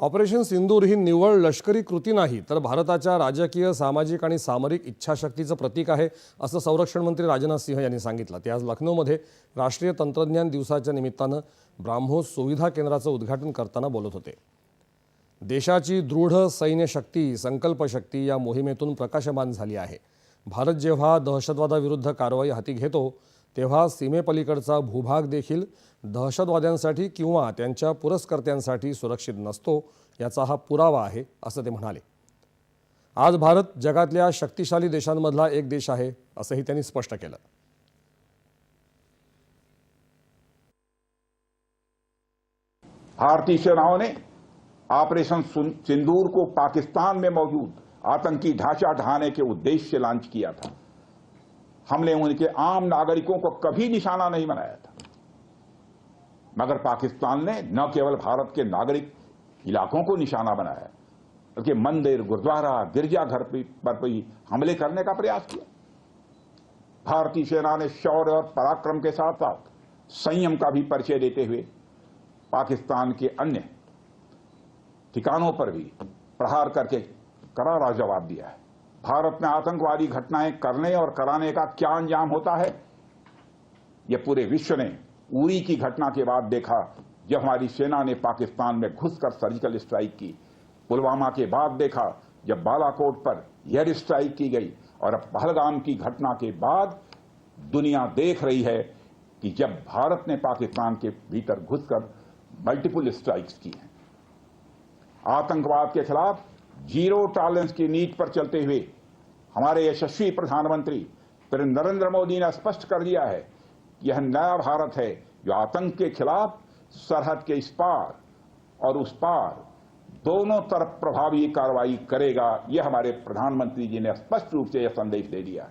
Operation सिंदूर ही निव्वळ लष्करी कृती नाही तर भारताच्या राजकीय सामाजिक आणि सामरिक इच्छाशक्तीचं प्रतीक आहे असं संरक्षण मंत्री राजनाथ सिंह यांनी सांगितलं. ते आज लखनौमध्ये राष्ट्रीय तंत्रज्ञान दिवसाच्या निमित्तानं ब्राह्मोस सुविधा केंद्राचं उद्घाटन करताना बोलत होते. देशाची दृढ सैन्य शक्ती संकल्पशक्ती या मोहिमेतून प्रकाशमान झाली आहे. भारत जेव्हा दहशतवादाविरुद्ध कारवाई हाती घेतो तेव्हा सीमेपलीकडचा भूभाग देखील दहशतवाद्यांसाठी किंवा त्यांच्या पुरस्कर्त्यांसाठी सुरक्षित नसतो याचा हा पुरावा आहे असं ते म्हणाले. आज भारत जगातल्या शक्तिशाली देशांमधला एक देश आहे असंही त्यांनी स्पष्ट केलं. भारतीय सेनाओं ने ऑपरेशन सिंदूर को पाकिस्तान में मौजूद आतंकी ढांचा ढहाने के उद्देश्य से लॉन्च किया था। हमने उनके आम नागरिकों को कभी निशाना नहीं बनाया था। मगर पाकिस्तान ने न केवल भारत के नागरिक इलाकों को निशाना बनाया, बल्कि मंदिर, गुरुद्वारा गिरजाघर पर भी हमले करने का प्रयास किया। भारतीय सेना ने शौर्य और पराक्रम के साथ साथ संयम का भी परिचय देते हुए पाकिस्तान के अन्य ठिकानों पर भी प्रहार करके करारा जवाब दिया है। भारत में आतंकवादी घटनाएँ करने और कराने का क्या अंजाम होता है? यह पूरे विश्व ने उरी की घटना के बाद देखा, जब हमारी सेना ने पाकिस्तान में घुसकर सर्जिकल स्ट्राइक की। पुलवामा के बाद देखा, जब बालाकोट पर एयर स्ट्राइक की गई और अब पहलगाम की घटना के बाद दुनिया देख रही है कि जब भारत ने पाकिस्तान के भीतर घुसकर मल्टीपल स्ट्राइक्स की हैं। आतंकवाद के खिलाफ ज़ीरो टॉलरेंस की नीति पर चलते हुए हमारे यशस्वी प्रधानमंत्री श्री नरेंद्र मोदी ने स्पष्ट कर दिया है कि यह नया भारत है जो आतंक के खिलाफ सरहद के इस पार और उस पार दोनों तरफ़ प्रभावी कार्रवाई करेगा। यह हमारे प्रधानमंत्री जी ने स्पष्ट रूप से यह संदेश दे दिया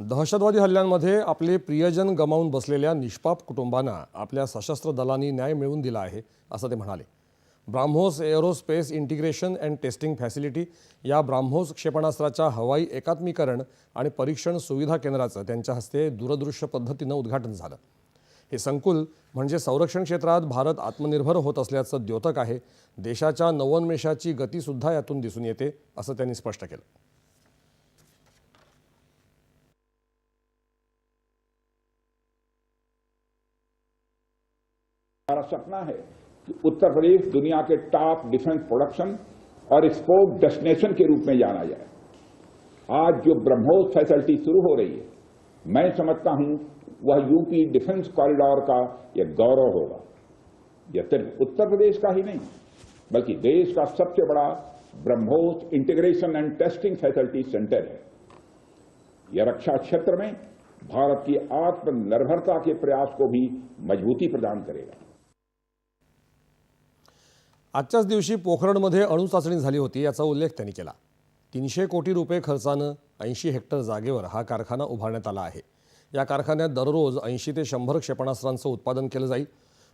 दहशतवादी हल्ल्यांमध्ये आपले प्रियजन गमावून बसलेल्या निष्पाप कुटुंबांना आपल्या सशस्त्र दलांनी न्याय मिळवून दिला आहे, असं ते म्हणाले. BrahMos aerospace integration and testing facility या ब्राह्मोस क्षेपणास्त्राच्या हवाई एकात्मीकरण आणि परीक्षण सुविधा केंद्राचं त्यांच्या हस्ते दूरदृश्य पद्धतीनं उद्घाटन झालं. हे संकुल म्हणजे संरक्षण क्षेत्रात भारत आत्मनिर्भर होत असल्याचं द्योतक आहे. देशाच्या नवोन्मेषाची गतीसुद्धा यातून दिसून येते असं त्यांनी स्पष्ट केलं. हमारा सपना है उत्तर प्रदेश दुनिया के टॉप डिफेंस प्रोडक्शन और एक्सपोर्ट डेस्टिनेशन के रूप में जाना जाए। आज जो ब्रह्मोस फैसिलिटी शुरू हो रही है, मैं समझता हूँ वह यूपी डिफेंस कॉरिडोर का यह गौरव होगा। यह सिर्फ़ उत्तर प्रदेश का ही नहीं, बल्कि देश का सबसे बड़ा BrahMos integration and testing facility centre है। यह रक्षा क्षेत्र में भारत की आत्मनिर्भरता के प्रयास को भी मजबूती प्रदान करेगा। आजच्याच दिवशी पोखरणमध्ये अणुचाचणी झाली होती याचा उल्लेख त्यांनी केला. तीनशे कोटी रुपये खर्चानं ऐंशी हेक्टर जागेवर हा कारखाना उभारण्यात आला आहे. या कारखान्यात दररोज ऐंशी ते शंभर क्षेपणास्त्रांचं उत्पादन केलं जाईल.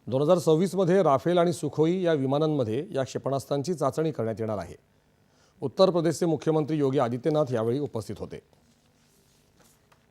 दोन हजार सव्वीसमध्ये राफेल आणि सुखोई या विमानांमध्ये या क्षेपणास्त्रांची चाचणी करण्यात येणार आहे. उत्तर प्रदेशचे मुख्यमंत्री योगी आदित्यनाथ यावेळी उपस्थित होते.